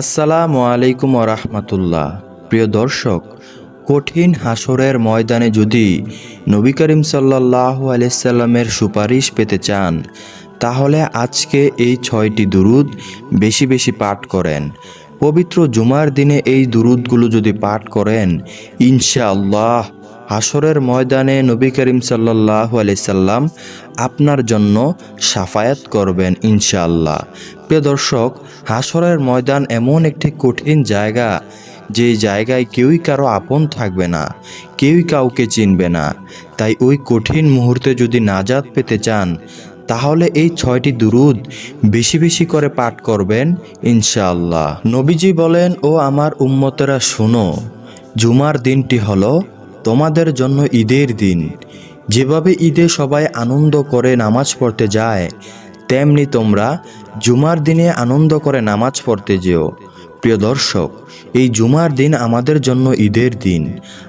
আসসালামু আলাইকুম রহমতুল্লাহ প্রিয় দর্শক, কঠিন হাসরের ময়দানে যদি নবী করিম সাল্লাহ আলাইসাল্লামের সুপারিশ পেতে চান, তাহলে আজকে এই ছয়টি দুরুদ বেশি বেশি পাঠ করেন। পবিত্র জুমার দিনে এই দুরুদগুলো যদি পাঠ করেন, ইনশাআল্লাহ হাসরের ময়দানে নবী করিম সাল্লাহ আলাইসাল্লাম আপনার জন্য সাফায়াত করবেন, ইনশাআল্লাহ। প্রিয় দর্শক হাসরের ময়দান এমন একটি কঠিন জায়গা যে জায়গায় কেউই কারও আপন থাকবে না, কেউই কাউকে চিনবে না। তাই ওই কঠিন মুহূর্তে যদি নাজাত পেতে চান, তাহলে এই ছয়টি দুরুদ বেশি বেশি করে পাঠ করবেন, ইনশাআল্লাহ। নবীজি বলেন, ও আমার উম্মতেরা, শোনো, জুমার দিনটি হলো তোমাদের জন্য ঈদের দিন। যেভাবে ঈদে সবাই আনন্দ করে নামাজ পড়তে যায়, তেমনি তোমরা জুমার দিনে আনন্দ করে নামাজ পড়তে যেও। প্রিয় দর্শক, এই জুমার দিন আমাদের জন্য ঈদের দিন।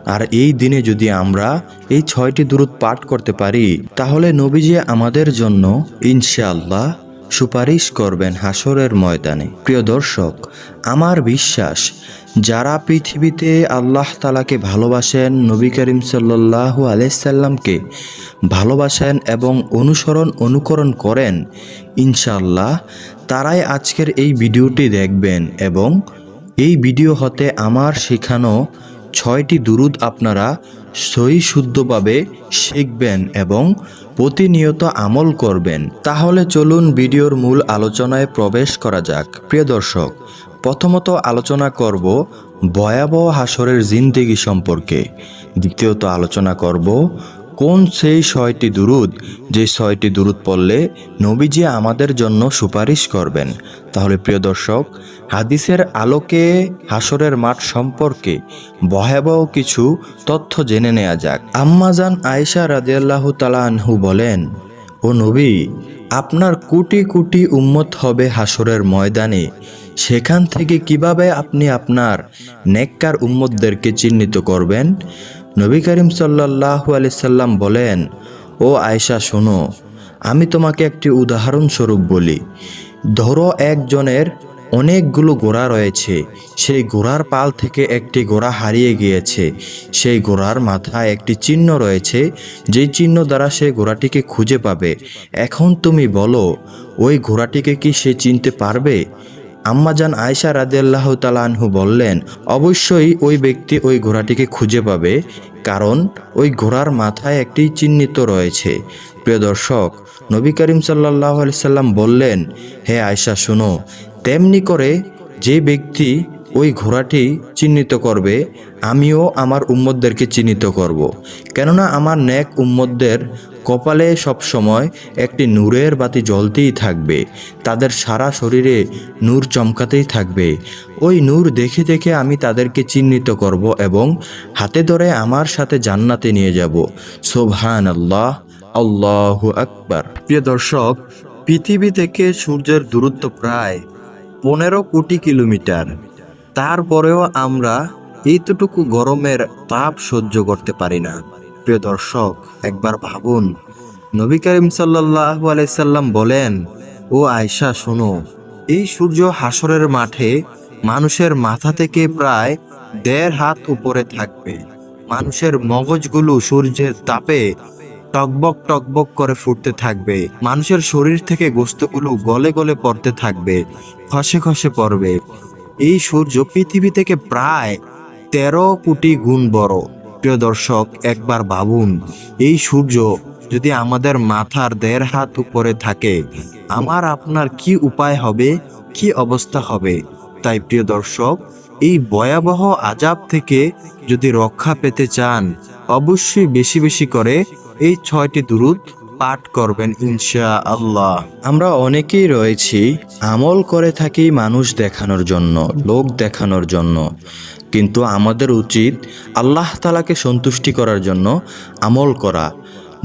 আর এই দিনে যদি আমরা এই ছয়টি দূরত পাঠ করতে পারি, তাহলে নবীজি আমাদের জন্য ইনশাআল্লাহ সুপারিশ করবেন হাসরের ময়দানে। প্রিয় দর্শক, আমার বিশ্বাস, যারা পৃথিবীতে আল্লাহ তালাকে ভালোবাসেন, নবী করিম সাল্লাহু আলাইসাল্লামকে ভালোবাসেন এবং অনুসরণ, অনুকরণ করেন ইনশাল্লাহ তারাই আজকের এই ভিডিওটি দেখবেন এবং এই ভিডিও হতে আমার শেখানো ছয়টি দুরুদ আপনারা সহি শুদ্ধভাবে শিখবেন এবং প্রতিনিয়ত আমল করবেন। তাহলে চলুন ভিডিওর মূল আলোচনায় প্রবেশ করা যাক। প্রিয় দর্শক, প্রথমত আলোচনা করব ভয়াবহ হাসরের জিন্দেগি সম্পর্কে। দ্বিতীয়ত আলোচনা করব কোন সেই ছয়টি দুরুদ, যে ছয়টি দুরুদ পড়লে নবীজি আমাদের জন্য সুপারিশ করবেন? তাহলে প্রিয় দর্শক, হাদিসের আলোকে, হাসরের মাঠ সম্পর্কে ভয়াবহ কিছু তথ্য জেনে নেওয়া যাক। আম্মাজান আয়েশা রাদিয়াল্লাহু তালা আনহু বলেন, ও নবী, আপনার কোটি কোটি উম্মত হবে হাসরের ময়দানে। সেখান থেকে কীভাবে আপনি আপনার নেককার উম্মতদেরকে চিহ্নিত করবেন? নবী করিম সাল্লাহ সাল্লাম বলেন, ও আয়সা শোনো, আমি তোমাকে একটি উদাহরণস্বরূপ বলি। ধরো একজনের অনেকগুলো ঘোড়া রয়েছে, সেই ঘোড়ার পাল থেকে একটি ঘোড়া হারিয়ে গিয়েছে, সেই ঘোড়ার মাথায় একটি চিহ্ন রয়েছে, যেই চিহ্ন দ্বারা সে ঘোড়াটিকে খুঁজে পাবে। এখন তুমি বলো, ওই ঘোড়াটিকে কি সে চিনতে পারবে? আম্মাজান আয়সা রাদিয়াল্লাহ তালানহু বললেন, অবশ্যই ওই ব্যক্তি ওই ঘোড়াটিকে খুঁজে পাবে, কারণ ওই ঘোড়ার মাথায় একটি চিহ্নিত রয়েছে প্রিয় দর্শক, নবী করিম সাল্লাহ সাল্লাম বললেন, হে আয়সা শোনো, তেমনি করে যে ব্যক্তি ওই ঘোড়াটি চিহ্নিত করবে, আমিও আমার উম্মতদেরকে চিহ্নিত করব। কেননা আমার ন্যাক উম্মতদের কপালে সবসময় একটি নূরের বাতি জ্বলতেই থাকবে। তাদের সারা শরীরে নূর চমকাতেই থাকবে। ওই নূর দেখে দেখে আমি তাদেরকে চিহ্নিত করব এবং হাতে ধরে আমার সাথে জান্নাতে নিয়ে যাব। সোভান আল্লাহ আল্লাহ আকবার। প্রিয় দর্শক, পৃথিবী থেকে সূর্যের দূরত্ব প্রায় পনেরো কোটি কিলোমিটার। তারপরেও আমরা এইতটুকু গরমের তাপ সহ্য করতে পারি না। প্রিয় দর্শক, একবার ভাবুন। নবী করিম সাল্লাহ আলাইসাল্লাম বলেন, ও আয়সা শোনো, এই সূর্য হাসরের মাঠে মানুষের মাথা থেকে প্রায় দেড় হাত উপরে থাকবে। মানুষের মগজগুলো সূর্যের তাপে টকবক টকবক করে ফুটতে থাকবে। মানুষের শরীর থেকে গোস্তগুলো গলে গলে পড়তে থাকবে, খসে খসে পড়বে। এই সূর্য পৃথিবী থেকে প্রায় তেরো কোটি গুণ বড়। প্রিয় দর্শক, একবার ভাবুন, এই সূর্য যদি আমাদের মাথার দেড় হাত উপরে থাকে, আমার আপনার কি উপায় হবে, কি অবস্থা হবে? তাই প্রিয় দর্শক, এই ভয়াবহ আজাব থেকে যদি রক্ষা পেতে চান, অবশ্যই বেশি বেশি করে এই ছয়টি দুরুদ পাঠ করবেন ইনশা আল্লাহ আমরা অনেকেই রয়েছি, আমল করে থাকি মানুষ দেখানোর জন্য, লোক দেখানোর জন্য। কিন্তু আমাদের উচিত আল্লাহ তালাকে সন্তুষ্টি করার জন্য আমল করা,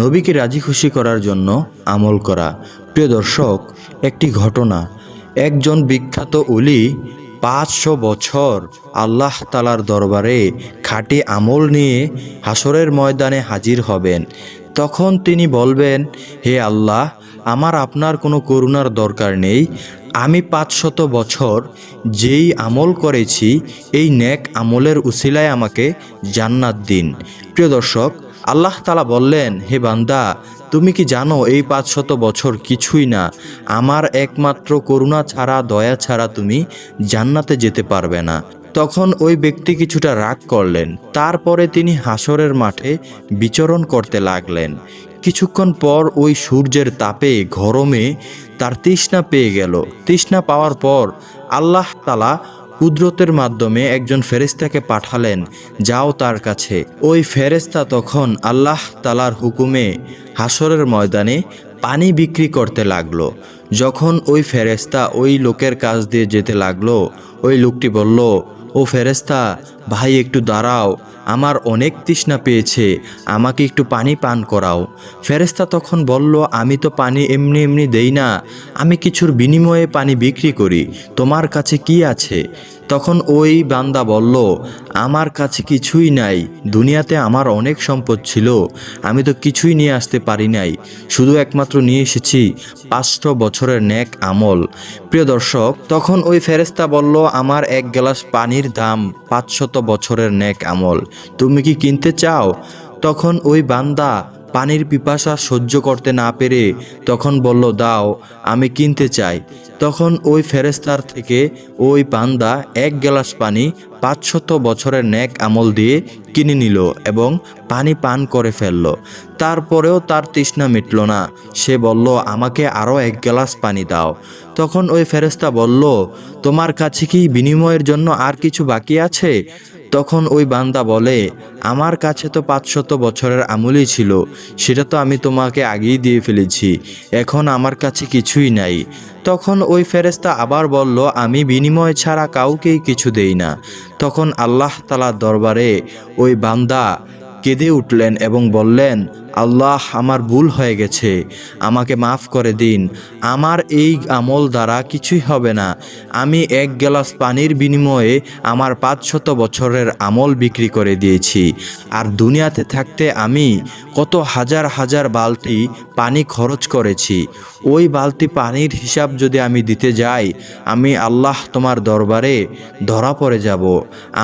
নবীকে রাজি খুশি করার জন্য আমল করা। প্রিয় দর্শক, একটি ঘটনা, একজন বিখ্যাত উলি পাঁচশো বছর আল্লাহ তালার দরবারে খাঁটি আমল নিয়ে হাসরের ময়দানে হাজির হবেন। তখন তিনি বলবেন, হে আল্লাহ, আমার আপনার কোনো করুণার দরকার নেই। আমি পাঁচশত বছর যেই আমল করেছি, এই নেক আমলের উসিলায় আমাকে জান্নাত দিন। প্রিয় দর্শক, আল্লাহ তালা বললেন, হে বান্দা, তুমি কি জানো এই পাঁচশত বছর কিছুই না? আমার একমাত্র করুণা ছাড়া, দয়া ছাড়া তুমি জান্নাতে যেতে পারবে না। তখন ওই ব্যক্তি কিছুটা রাগ করলেন। তারপরে তিনি হাসরের মাঠে বিচরণ করতে লাগলেন। কিছুক্ষণ পর ওই সূর্যের তাপে গরমে তার তৃষ্ণা পেয়ে গেল। তৃষ্ণা পাওয়ার পর আল্লাহ তালা কুদরতের মাধ্যমে একজন ফেরেস্তাকে পাঠালেন, যাও তার কাছে। ওই ফেরেস্তা তখন আল্লাহ তালার হুকুমে হাসরের ময়দানে পানি বিক্রি করতে লাগল। যখন ওই ফেরেস্তা ওই লোকের কাছ দিয়ে যেতে লাগল, ওই লোকটি বলল ও ফেরেস্তা ভাই একটু দাঁড়াও। আমার অনেক তৃষ্ণা পেয়েছে, আমাকে একটু পানি পান করাও। ফেরেস্তা তখন বলল, আমি তো পানি এমনি এমনি দেই না, আমি কিছুর বিনিময়ে পানি বিক্রি করি, তোমার কাছে কি আছে? তখন ওই বান্দা বলল, আমার কাছে কিছুই নাই, দুনিয়াতে আমার অনেক সম্পদ ছিল, আমি তো কিছুই নিয়ে আসতে পারি নাই, শুধু একমাত্র নিয়ে এসেছি পাঁচশো বছরের ন্যাক আমল। প্রিয় দর্শক, তখন ওই ফেরেস্তা বলল, আমার এক গ্লাস পানির দাম পাঁচশত বছরের ন্যাক আমল। তুমি কি কিনতে চাও? তখন ওই বান্দা পানির পিপাসা সহ্য করতে না পেরে তখন বলল, দাও, আমি কিনতে চাই। তখন ওই ফেরেস্তার থেকে ওই বান্দা এক গ্লাস পানি পাঁচশত বছরের ন্যাক আমল দিয়ে কিনে নিল এবং পানি পান করে ফেলল। তারপরেও তার তৃষ্ণা মিটল না। সে বলল, আমাকে আরও এক গ্লাস পানি দাও। তখন ওই ফেরেস্তা বলল, তোমার কাছে কি বিনিময়ের জন্য আর কিছু বাকি আছে? তখন ওই বান্দা বলে, আমার কাছে তো পাঁচশত বছরের আমলই ছিল, সেটা তো আমি তোমাকে আগেই দিয়ে ফেলেছি, এখন আমার কাছে কিছুই নাই। তখন ওই ফেরেস্তা আবার বলল, আমি বিনিময় ছাড়া কাউকেই কিছু দেই না। তখন আল্লাহ তালার দরবারে ওই বান্দা কেঁদে উঠলেন এবং বললেন আল্লাহ আমার ভুল হয়ে গেছে, আমাকে মাফ করে দিন। আমার এই আমল দ্বারা কিছুই হবে না। আমি এক গ্লাস পানির বিনিময়ে আমার পাঁচশত বছরের আমল বিক্রি করে দিয়েছি। আর দুনিয়াতে থাকতে আমি কত হাজার হাজার বালতি পানি খরচ করেছি। ওই বালতি পানির হিসাব যদি আমি দিতে যাই, আমি আল্লাহ তোমার দরবারে ধরা পড়ে যাব।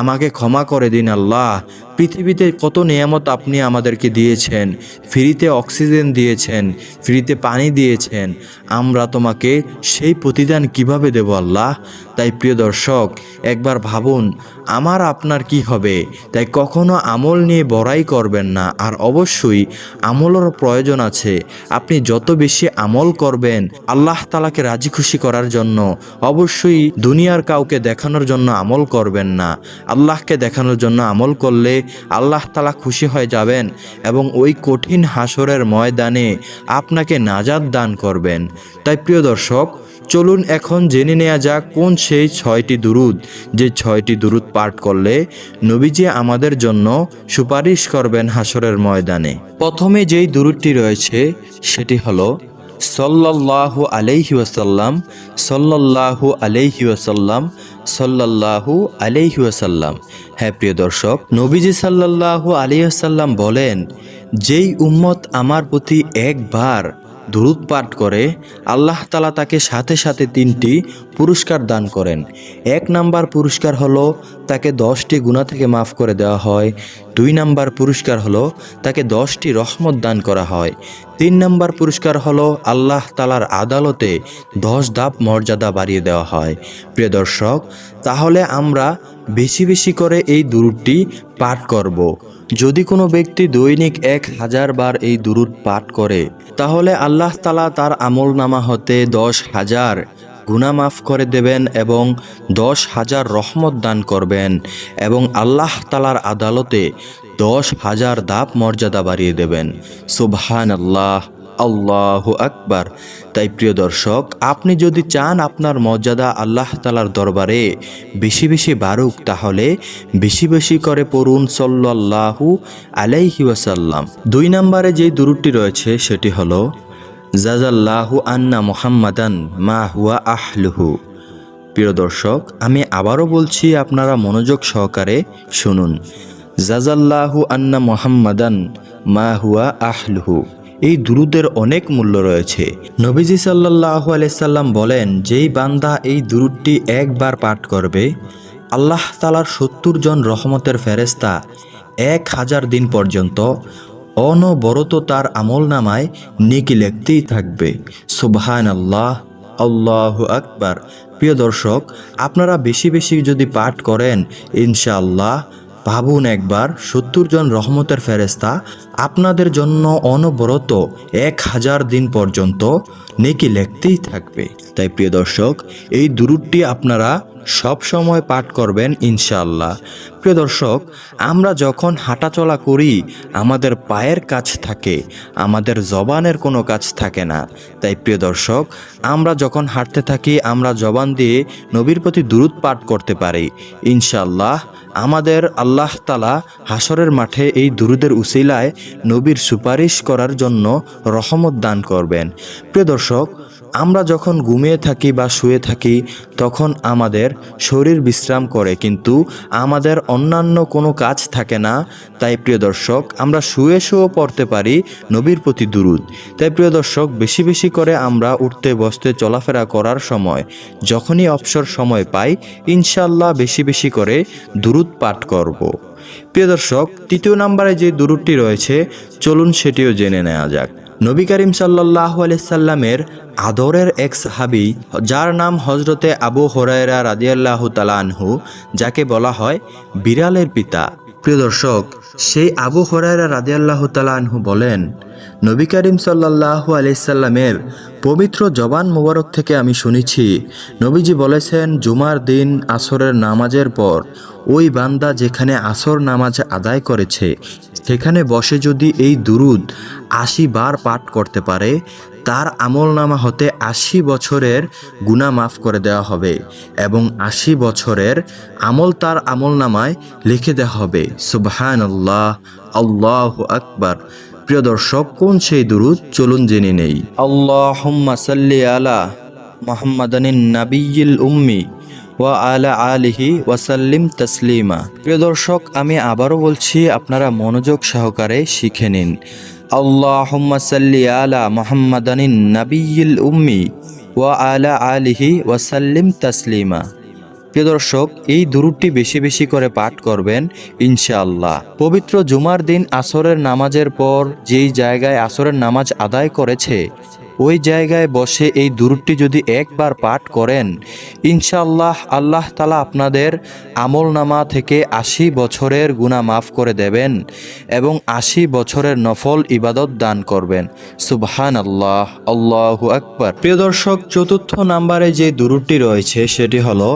আমাকে ক্ষমা করে দিন আল্লাহ। পৃথিবীতে কত নিয়ামত আপনি আমাদেরকে দিয়েছেন ফ্রিতে অক্সিজেন দিয়েছেন ফ্রিতে পানি দিয়েছেন। আমরা তোমাকে সেই প্রতিদান কীভাবে দেব আল্লাহ? তাই প্রিয় দর্শক, একবার ভাবুন, আমার আপনার কি হবে? তাই কখনো আমল নিয়ে বড়াই করবেন না। আর অবশ্যই আমলের প্রয়োজন আছে। আপনি যত বেশি আমল করবেন, আল্লাহ তালাকে রাজি খুশি করার জন্য, অবশ্যই দুনিয়ার কাউকে দেখানোর জন্য আমল করবেন না। আল্লাহকে দেখানোর জন্য আমল করলে আল্লাহ তালা খুশি হয়ে যাবেন এবং ওই কঠিন হাসরের ময়দানে আপনাকে নাজাদ দান করবেন। তাই প্রিয় দর্শক, চলুন এখন জেনে নেওয়া যাক কোন সেই ছয়টি দুরুদ, যে ছয়টি দুরুদ পাঠ করলে নবীজি আমাদের জন্য সুপারিশ করবেন হাসরের ময়দানে। প্রথমে যেই দুরুদটি রয়েছে, সেটি হলো, সল্লাল্লাহু আলাইহি ওয়াসাল্লাম, সল্লাল্লাহু আলাইহি ওয়াসাল্লাম, সল্লাল্লাহু আলাইহি হ্যাঁ প্রিয় দর্শক, নবীজি সাল্লাল্লাহু আলাইহি বলেন, যেই উম্মত আমার প্রতি একবার দুরুদ পাঠ করে, আল্লাহ তালা তাকে সাথে সাথে তিনটি পুরস্কার দান করেন। এক নাম্বার পুরস্কার হলো তাকে দশটি গুণা থেকে মাফ করে দেওয়া হয়। দুই নাম্বার পুরস্কার হলো তাকে দশটি রহমত দান করা হয়। তিন নাম্বার পুরস্কার হলো আল্লাহ তালার আদালতে দশ ধাপ মর্যাদা বাড়িয়ে দেওয়া হয়। প্রিয় দর্শক, তাহলে আমরা বেশি বেশি করে এই দুরুদটি পাঠ করব। যদি কোনো ব্যক্তি দৈনিক এক হাজার বার এই দুরুদ পাঠ করে, তাহলে আল্লাহ তালা তার আমল নামা হতে দশ হাজার গুনাহ মাফ করে দেবেন এবং দশ হাজার রহমত দান করবেন এবং আল্লাহ তালার আদালতে দশ হাজার দাপ মর্যাদা বাড়িয়ে দেবেন সুবহান আল্লাহ আল্লাহ আকবার। তাই প্রিয় দর্শক, আপনি যদি চান আপনার মর্যাদা আল্লাহ তালার দরবারে বেশি বেশি বাড়ুক, তাহলে বেশি বেশি করে পড়ুন সল্লাহু আলাইহি ওয়াসাল্লাম। দুই নম্বরে যেই দুরুটি রয়েছে, সেটি হলো জাজাল্লাহু আন্না মোহাম্মাদান মা হুয়া আহলুহু। প্রিয় দর্শক, আমি আবারও বলছি, আপনারা মনোযোগ সহকারে শুনুন। জাজাল্লাহু আন্না মোহাম্মাদান মা হুয়া আহলুহু। এই দুরুদের অনেক মূল্য রয়েছে। নবীজি সাল্লাহ আলাইসাল্লাম বলেন, যেই বান্দা এই দুরুদটি একবার পাঠ করবে, আল্লাহ তালার সত্তর জন রহমতের ফেরেস্তা এক হাজার দিন পর্যন্ত অনবরত তার আমল নামায় নেকি লিখতেই থাকবে। সুবহান আল্লাহ আল্লাহ আকবার। প্রিয় দর্শক, আপনারা বেশি বেশি যদি পাঠ করেন, ইনশাআল্লাহ ভাবুন একবার, সত্তর জন রহমতের ফেরেস্তা আপনাদের জন্য অনবরত এক হাজার দিন পর্যন্ত নেকি লেখতেই থাকবে। তাই প্রিয় দর্শক, এই দুরুদটি আপনারা সব সময় পাঠ করবেন ইনশাআল্লাহ। প্রিয় দর্শক, আমরা যখন হাঁটাচলা করি, আমাদের পায়ের কাজ থাকে, আমাদের জবানের কোনো কাজ থাকে না। তাই প্রিয় দর্শক, আমরা যখন হাঁটতে থাকি, আমরা জবান দিয়ে নবীর প্রতি দূরত পাঠ করতে পারি। ইনশাআল্লাহ আমাদের আল্লাহ তালা হাসরের মাঠে এই দুরুদের উসিলায় নবীর সুপারিশ করার জন্য রহমত দান করবেন। প্রিয় দর্শক আমরা যখন ঘুমিয়ে থাকি বা শুয়ে থাকি, তখন আমাদের শরীর বিশ্রাম করে, কিন্তু আমাদের অন্যান্য কোনো কাজ থাকে না। তাই প্রিয় দর্শক, আমরা শুয়ে শুয়েও পড়তে পারি নবীর প্রতি দুরুদ। তাই প্রিয় দর্শক, বেশি বেশি করে আমরা উঠতে, বসতে, চলাফেরা করার সময়, যখনই অবসর সময় পাই ইনশাল্লাহ বেশি বেশি করে দুরুদ পাঠ করব। প্রিয় দর্শক, তৃতীয় নম্বরে যে দুরুদটি রয়েছে, চলুন সেটিও জেনে নেওয়া যাক। নবী করিম সাল্লাহ সাল্লামের আদরের এক সাহাবি, যার নাম হজরতে আবু হরায়রা রাদিয়াল্লাহু তালানহু যাকে বলা হয় বিড়ালের পিতা। প্রিয় দর্শক, সেই আবু হরায়রা রাদিয়াল্লাহু তালানহু বলেন, নবী করিম সাল্লাহ আলাইসাল্লামের পবিত্র জবান মুবারক থেকে আমি শুনেছি, নবীজি বলেছেন, জুমার দিন আসরের নামাজের পর ওই বান্দা যেখানে আসর নামাজ আদায় করেছে, সেখানে বসে যদি এই দুরুদ আশি বার পাঠ করতে পারে তার আমল নামা হতে আশি বছরের গুণা মাফ করে দেওয়া হবে এবং আশি বছরের আমল তার আমল নামায় লিখে দেওয়া হবে। সুবহান আল্লাহ আল্লাহ আকবার। প্রিয় দর্শক, কোন সেই দুরুদ? চলুন জেনে নেই। আল্লাহ সাল্লি আলা মোহাম্মদানিন নাবিয়িল উম্মি ওয়া আলা আলিহি ওয়াসাল্লিম তসলিমা। প্রিয় দর্শক, আমি আবারও বলছি, আপনারা মনোযোগ সহকারে শিখে নিন। আলা উম্মি ওয়া আলা আলিহি ওয়াসাল্লিম দর্শক, এই দুরুদটি বেশি বেশি করে পাঠ করবেন ইনশাআল্লাহ। পবিত্র জুমার দিন আসরের নামাজের পর যেই জায়গায় আসরের নামাজ আদায় করেছে ওই জায়গায় বসে এই দুরুদটি যদি একবার পাঠ করেন, ইনশাআল্লাহ আল্লাহ তালা আপনাদের আমল নামা থেকে আশি বছরের গুণা মাফ করে দেবেন এবং আশি বছরের নফল ইবাদত দান করবেন। সুবহান আল্লাহ আল্লাহু আকবার। প্রিয় দর্শক, চতুর্থ নাম্বারে যে দুরুদটি রয়েছে, সেটি হলো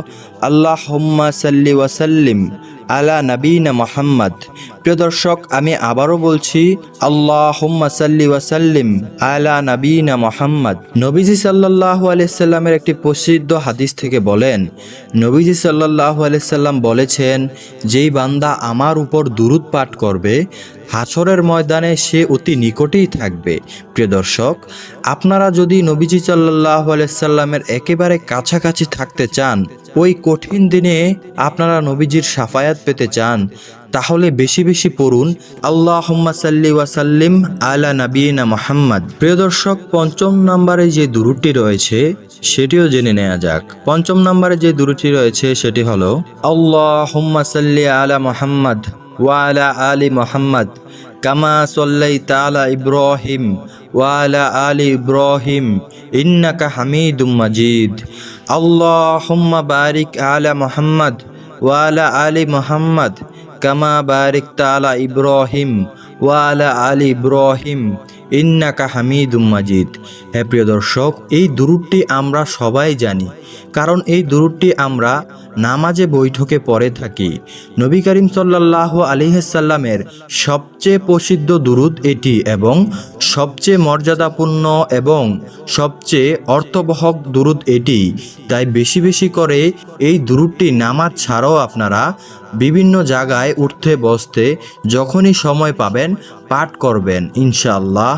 আল্লাহ হোম্মা সাল্লি ওয়াসাল্লিম আলা নবীনা মোহাম্মদ। প্রিয় দর্শক, আমি আবারও বলছি আল্লাহ সাল্লি ওয়াসাল্লিম আলা নবীনা মোহাম্মদ। নবীজি সাল্লাহ আলাইসাল্লামের একটি প্রসিদ্ধ হাদিস থেকে বলেন, নবীজি সাল্লাহ আলাইসাল্লাম বলেছেন, যেই বান্দা আমার উপর দুরুদ পাঠ করবে হাসরের ময়দানে সে অতি নিকটেই থাকবে। প্রিয় দর্শক, আপনারা যদি নবীজি সাল্লাহ আলাইসাল্লামের একেবারে কাছাকাছি থাকতে চান, ওই কঠিন দিনে আপনারা নবীজির সাফায়াত পেতে চান, তাহলে বেশি বেশি পড়ুন আল্লাহ সাল্লি ওয়াসাল্লিম আলা নবীনা মোহাম্মদ। প্রিয় দর্শক, পঞ্চম নম্বরে যে দুরুটি রয়েছে, সেটিও জেনে নেওয়া যাক। পঞ্চম নম্বরে যে দুরুটি রয়েছে, সেটি হলো আল্লাহ সাল্লি আলা মোহাম্মদ। ওয়ালা আলী মোহাম্মদ, কামা সল্লাই তালা ইব্রাহিম ওয়ালা আলী ইব্রাহিম, ইন্নাকা হামিদুম মাজিদ। আল্লাহুম্মা বারিক আলা মোহাম্মদ ওয়ালা আলী মোহাম্মদ, কামা বারিক তালা ইব্রাহিম ওয়ালা আলী ইব্রাহিম, ইন্নাকা হামিদুম মাজিদ। হ্যাঁ প্রিয় দর্শক, এই দুরুদটি আমরা সবাই জানি। কারণ এই দুরুদটি আমরা নামাজে বৈঠকে পড়ে থাকি। নবী করিম সাল্লাহ আলিহাসাল্লামের সবচেয়ে প্রসিদ্ধ দুরুদ এটি এবং সবচেয়ে মর্যাদাপূর্ণ এবং সবচেয়ে অর্থবহক দুরুদ এটি। তাই বেশি বেশি করে এই দুরুদটি নামাজ ছাড়াও আপনারা বিভিন্ন জায়গায় উঠতে বসতে যখনই সময় পাবেন পাঠ করবেন, ইনশাআল্লাহ।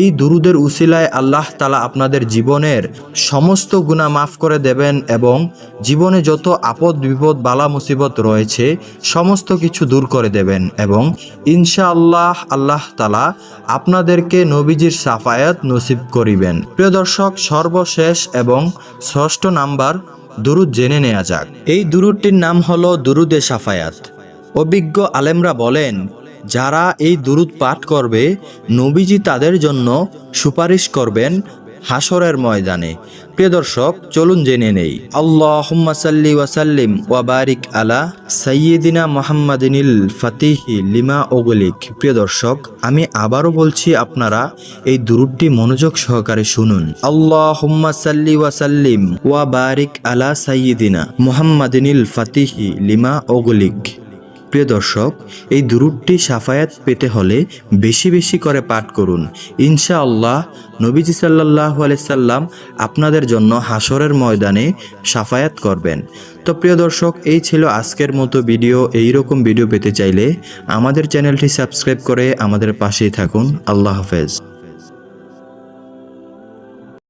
এই দুরুদের উসিলায় আল্লাহ তালা আপনাদের জীবনের সমস্ত গুণা মাফ করে দেবেন। এবং জীবনে যত আপদ বিপদ, বালা মুসিবত রয়েছে, সমস্ত কিছু দূর করে দেবেন এবং ইনশাআল্লাহ আল্লাহ তালা আপনাদেরকে নবীজির সাফায়াত নসিব করিবেন। প্রিয় দর্শক, সর্বশেষ এবং ষষ্ঠ নাম্বার দুরুদ জেনে নেওয়া যাক। এই দুরুদটির নাম হলো দুরুদে সাফায়াত। অভিজ্ঞ আলেমরা বলেন, যারা এই দুরুদ পাঠ করবে, নবীজি তাদের জন্য সুপারিশ করবেন হাসরের ময়দানে। প্রিয় দর্শক, চলুন জেনে নেই। আল্লাহ সাল্লি ওয়াসাল্লিম ওয়া বারিক আলা সাইয়্যিদিনা মোহাম্মদিনিল ফাতিহি লিমা ওগলিক প্রিয় দর্শক, আমি আবারও বলছি আপনারা এই দুরুদটি মনোযোগ সহকারে শুনুন। আল্লাহ সাল্লি ওয়াসাল্লিম ওয়া বারিক আলা সাইয়্যিদিনা মোহাম্মদিনিল ফাতিহি লিমা ওগলিক প্রিয় দর্শক, এই দুরুদটি সাফায়াত পেতে হলে বেশি বেশি করে পাঠ করুন। ইনশাআল্লাহ, নবীজি সাল্লাহ সাল্লাম আপনাদের জন্য হাসরের ময়দানে সাফায়াত করবেন। তো প্রিয় দর্শক, এই ছিল আজকের মতো ভিডিও। এই রকম ভিডিও পেতে চাইলে আমাদের চ্যানেলটি সাবস্ক্রাইব করে আমাদের পাশেই থাকুন। আল্লাহ হাফেজ।